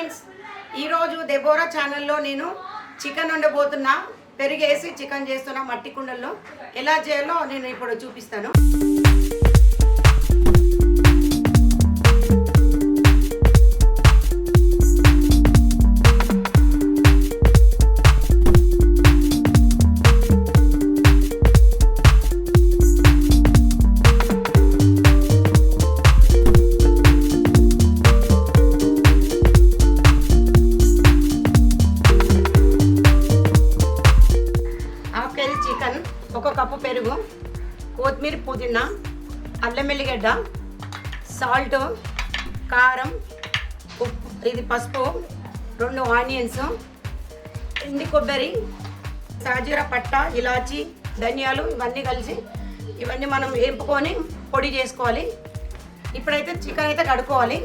Friends ఈరోజు Deborah ఛానల్లో నేను చికెన్ వండబోతున్నా. పెరిగేసి చికెన్ చేస్తున్నా మట్టి కుండల్లో. ఎలా చేయాలో నేను ఇప్పుడు చూపిస్తాను. కప్పు పెరుగు కొత్తిమీర పుదీనా అల్లం వెల్లిగడ్డ సాల్ట్ కారం ఉప్పు ఇది పసుపు రెండు ఆనియన్స్ ఎండి కొబ్బరి సాజీర పట్ట ఇలాచి ధనియాలు ఇవన్నీ కలిసి ఇవన్నీ మనం వేపుకొని పొడి చేసుకోవాలి. ఇప్పుడైతే చికెన్ అయితే కడుక్కోవాలి.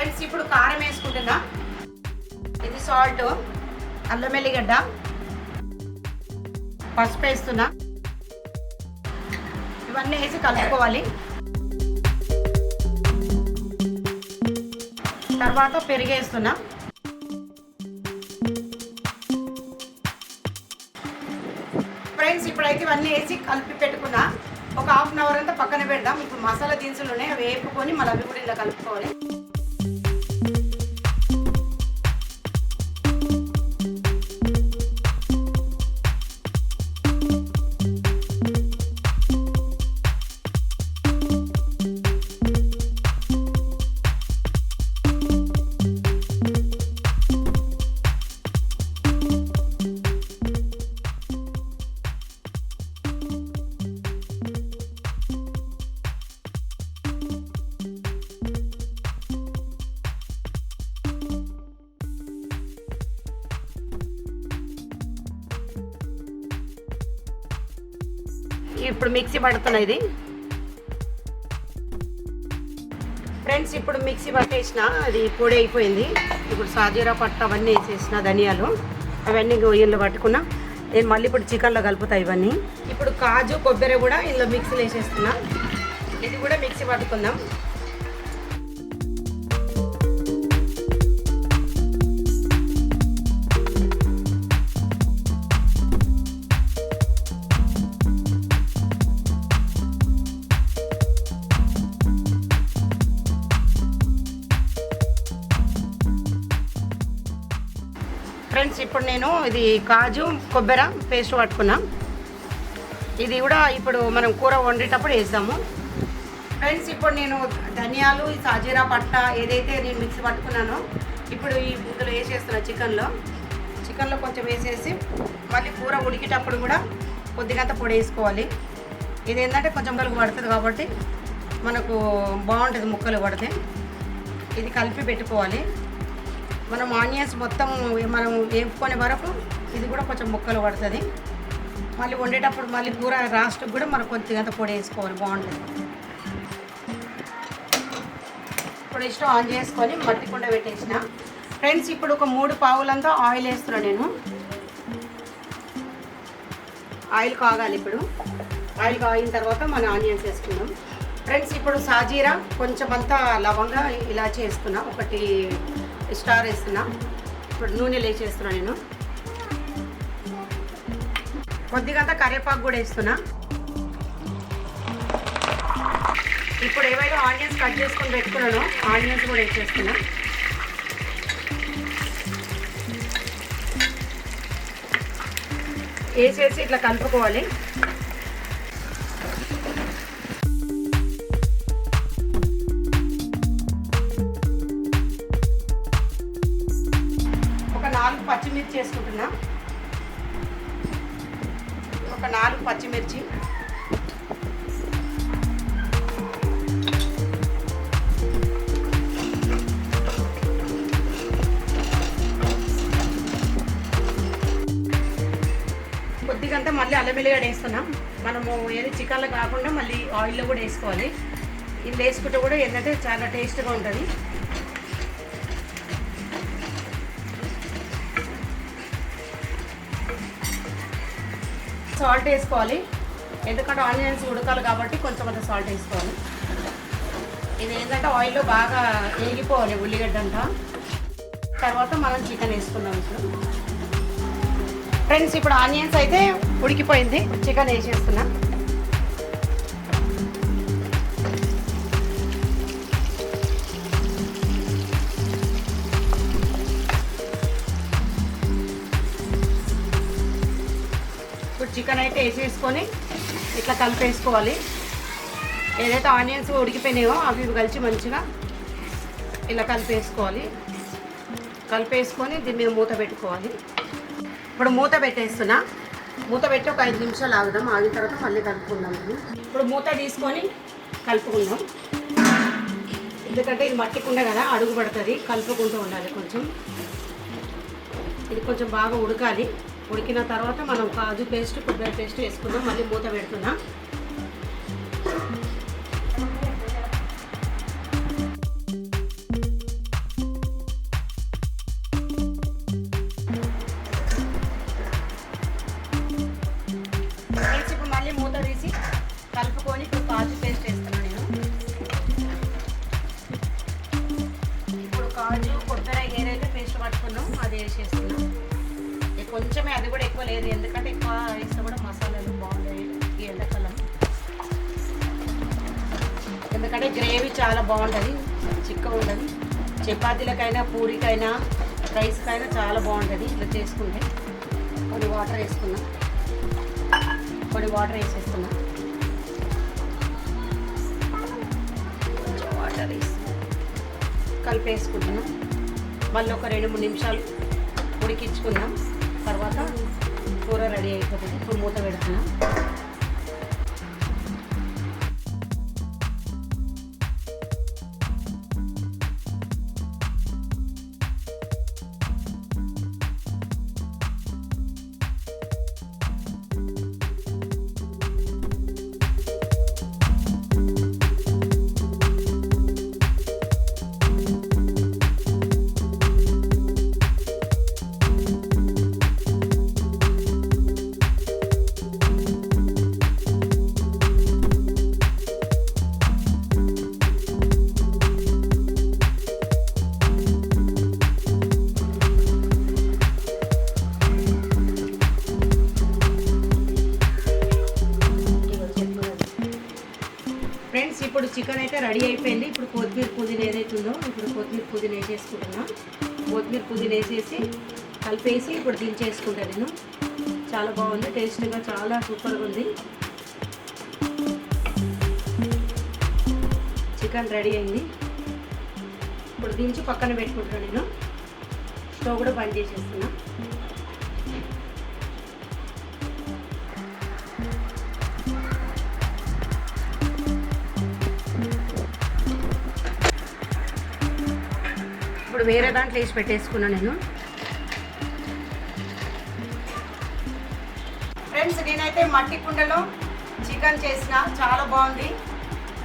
ఫ్రెండ్స్ ఇప్పుడు కారం వేసుకుంటున్నా ఇది సాల్ట్ అల్లం వెల్లిగడ్డ పసుపు వేస్తున్నా. ఇవన్నీ వేసి కలుపుకోవాలి. తర్వాత పెరిగేస్తున్నా ఫ్రెండ్స్ ఇప్పుడైతే ఇవన్నీ వేసి కలిపి పెట్టుకున్నా. ఒక హాఫ్ అన్ అవర్ అంతా పక్కన పెడదాం. ఇప్పుడు మసాలా దినుసులు ఉన్నాయి అవి వేపుకొని మళ్ళీ అవి కూడా ఇలా కలుపుకోవాలి. ఇప్పుడు మిక్సీ పడుతున్నా ఇది. ఫ్రెండ్స్ ఇప్పుడు మిక్సీ పట్టేసిన అది పొడి అయిపోయింది. ఇప్పుడు సాజీరా పట్టు అవన్నీ వేసేసిన ధనియాలు. అవన్నీ గొయ్యల్లో పట్టుకున్నా. నేను మళ్ళీ ఇప్పుడు చికెన్లో కలుపుతా ఇవన్నీ. ఇప్పుడు కాజు కొబ్బరి కూడా ఇందులో మిక్సీలో వేసేస్తున్నా. ఇది కూడా మిక్సీ పట్టుకుందాం. నేను ఇది కాజు కొబ్బరి పేస్ట్ పట్టుకున్నా. ఇది కూడా ఇప్పుడు మనం కూర వండేటప్పుడు వేస్తాము. ఫ్రెండ్స్ ఇప్పుడు నేను ధనియాలు ఈ సాజీరా పట్ట ఏదైతే నేను మిక్సీ పట్టుకున్నానో ఇప్పుడు ఈ ఇందులో వేసేస్తున్నా చికెన్లో. చికెన్లో కొంచెం వేసేసి మళ్ళీ కూర ఉడికేటప్పుడు కూడా కొద్దిగంత పొడి వేసుకోవాలి. ఇది ఏంటంటే కొంచెం కలుగు పడుతుంది కాబట్టి మనకు బాగుంటుంది ముక్కలు పడితే. ఇది కలిపి పెట్టుకోవాలి. మనం ఆనియన్స్ మొత్తం మనం వేపుకునే వరకు ఇది కూడా కొంచెం ముక్కలు పడుతుంది. మళ్ళీ వండేటప్పుడు మళ్ళీ కూర రాస్ట్కి కూడా మనం కొద్దిగంత పొడి వేసుకోవాలి బాగుంటుంది. ఇప్పుడు ఇష్టం ఆన్ చేసుకొని మట్టి కుండ పెట్టేసిన. ఫ్రెండ్స్ ఇప్పుడు ఒక మూడు పావులంతా ఆయిల్ వేస్తున్నాను నేను. ఆయిల్ కాగాలి ఇప్పుడు. ఆయిల్ కాగిన తర్వాత మన ఆనియన్స్ వేసుకుందాం. ఫ్రెండ్స్ ఇప్పుడు సాజీరా కొంచెం అంతా లవంగా ఇలా చేసుకున్నాం. ఒకటి స్టార్ వేస్తున్నా. ఇప్పుడు నూనెలు లేచేస్తున్నా నేను. కొద్దిగంత కరివేపాకు కూడా వేస్తున్నా. ఇప్పుడు ఏవైతే ఆనియన్స్ కట్ చేసుకొని పెట్టుకున్నానో ఆనియన్స్ కూడా వేసేస్తున్నా. వేసేసి ఇట్లా కలుపుకోవాలి. పచ్చిమిర్చి. కొద్దిగంతా మళ్ళీ అల్లం వెల్లిగడ్డ వేస్తున్నాం. మనము ఏది చికెన్లో కాకుండా మళ్ళీ ఆయిల్లో కూడా వేసుకోవాలి. ఇది వేసుకుంటే కూడా ఏంటంటే చాలా టేస్ట్గా ఉంటుంది. సాల్ట్ వేసుకోవాలి. ఎందుకంటే ఆనియన్స్ ఉడకాలి కాబట్టి కొంచెం అంత సాల్ట్ వేసుకోవాలి. ఇది ఏంటంటే ఆయిల్లో బాగా వేగిపోవాలి ఉల్లిగడ్డ అంతా. తర్వాత మనం చికెన్ వేసుకుందాం ఇప్పుడు. ఫ్రెండ్స్ ఇప్పుడు ఆనియన్స్ అయితే ఉడికిపోయింది. చికెన్ వేసేస్తున్నాను వేసేసుకొని ఇట్లా కలిపేసుకోవాలి. ఏదైతే ఆనియన్స్ ఉడికిపోయినాయో అవి ఇవి కలిసి మంచిగా ఇలా కలిపేసుకోవాలి. కలిపేసుకొని దీని మీద మూత పెట్టుకోవాలి. ఇప్పుడు మూత పెట్టేస్తున్నా. మూత పెట్టి ఒక ఐదు నిమిషాలు ఆగుదాం. ఆగిన తర్వాత మళ్ళీ కలుపుకుందాం ఇప్పుడు మూత తీసుకొని కలుపుకుందాం. ఎందుకంటే ఇది మట్టికుండ కదా అడుగు పడుతుంది. కలుపుకుంటూ ఉండాలి కొంచెం. ఇది కొంచెం బాగా ఉడకాలి. ఉడికిన తర్వాత మనం కాజు పేస్ట్ కొబ్బరి పేస్ట్ వేసుకుందాం. మళ్ళీ మూత పెడుతున్నాం. కొంచెమే అది కూడా ఎక్కువ లేదు. ఎందుకంటే ఎక్కువ వేస్తే కూడా మసాలాలు బాగుంటాయి ఈ ఎండాకాలం. ఎందుకంటే గ్రేవీ చాలా బాగుంటుంది చిక్కగా ఉంటుంది. చపాతీలకైనా పూరికైనా రైస్కైనా చాలా బాగుంటుంది ఇట్లా చేసుకుంటే. కొన్ని వాటర్ వేసుకున్నాం. కొన్ని వాటర్ వేసేస్తున్నాం. కొంచెం వాటర్ వేసి కలిపేసుకుంటున్నాం. మళ్ళీ ఒక రెండు మూడు నిమిషాలు ఉడికించుకుందాం. తర్వాత కూర రెడీ అయిపోతుంది. ఇప్పుడు మూత పెడుతున్నాం ఇప్పుడు చికెన్ అయితే రెడీ అయిపోయింది. ఇప్పుడు కొత్తిమీర పుదీనా ఏదైతే ఉందో ఇప్పుడు కొత్తిమీర పుదీనా వేసేసుకుంటున్నా కొత్తిమీర పుదీనా వేసేసి కలిపేసి ఇప్పుడు దించేసుకుంటాను నేను. చాలా బాగుంది. టేస్ట్గా చాలా సూపర్గా ఉంది. చికెన్ రెడీ అయింది. ఇప్పుడు దించి పక్కన పెట్టుకుంటున్నాను నేను. స్టవ్ కూడా బంద్ చేసేస్తున్నాను ఇప్పుడు వేరే దాంట్లో వేసి పెట్టేసుకున్నాను నేను. ఫ్రెండ్స్ నేనైతే మట్టి కుండలో చికెన్ చేసిన చాలా బాగుంది.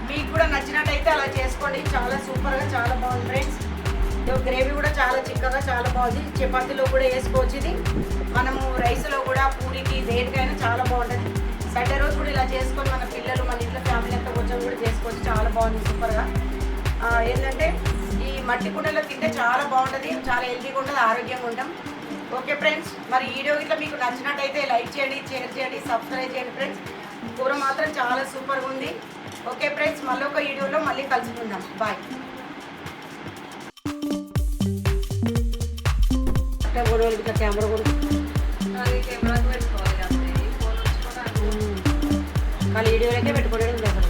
మీకు కూడా నచ్చినట్టయితే అలా చేసుకోండి. చాలా సూపర్గా చాలా బాగుంది ఫ్రెండ్స్ గ్రేవీ కూడా చాలా చిక్కగా చాలా బాగుంది. చపాతీలో కూడా వేసుకోవచ్చు ఇది. మనము రైస్లో కూడా పూరికి దేనికైనా చాలా బాగుంటుంది. సండే రోజు కూడా ఇలా చేసుకొని మన పిల్లలు మన ఇంట్లో ఫ్యామిలీ అంతా కొంచెం కూడా చేసుకోవచ్చు. చాలా బాగుంది సూపర్గా ఏంటంటే మట్టి కుండలో తింటే చాలా బాగుంటుంది చాలా హెల్తీగా ఉంటుంది ఆరోగ్యంగా ఉంటాం. ఓకే ఫ్రెండ్స్ మరి వీడియో ఇట్లా మీకు నచ్చినట్టయితే లైక్ చేయండి షేర్ చేయండి సబ్స్క్రైబ్ చేయండి ఫ్రెండ్స్ కూర మాత్రం చాలా సూపర్గా ఉంది. ఓకే ఫ్రెండ్స్ మళ్ళీ ఒక వీడియోలో మళ్ళీ కలుసుకుందాం. బాయ్ కెమెరా కూడా పెట్టుకోవాలి ఫోన్ ఉంచుకోవడానికి కానీ వీడియోలకే పెట్టుకోవడం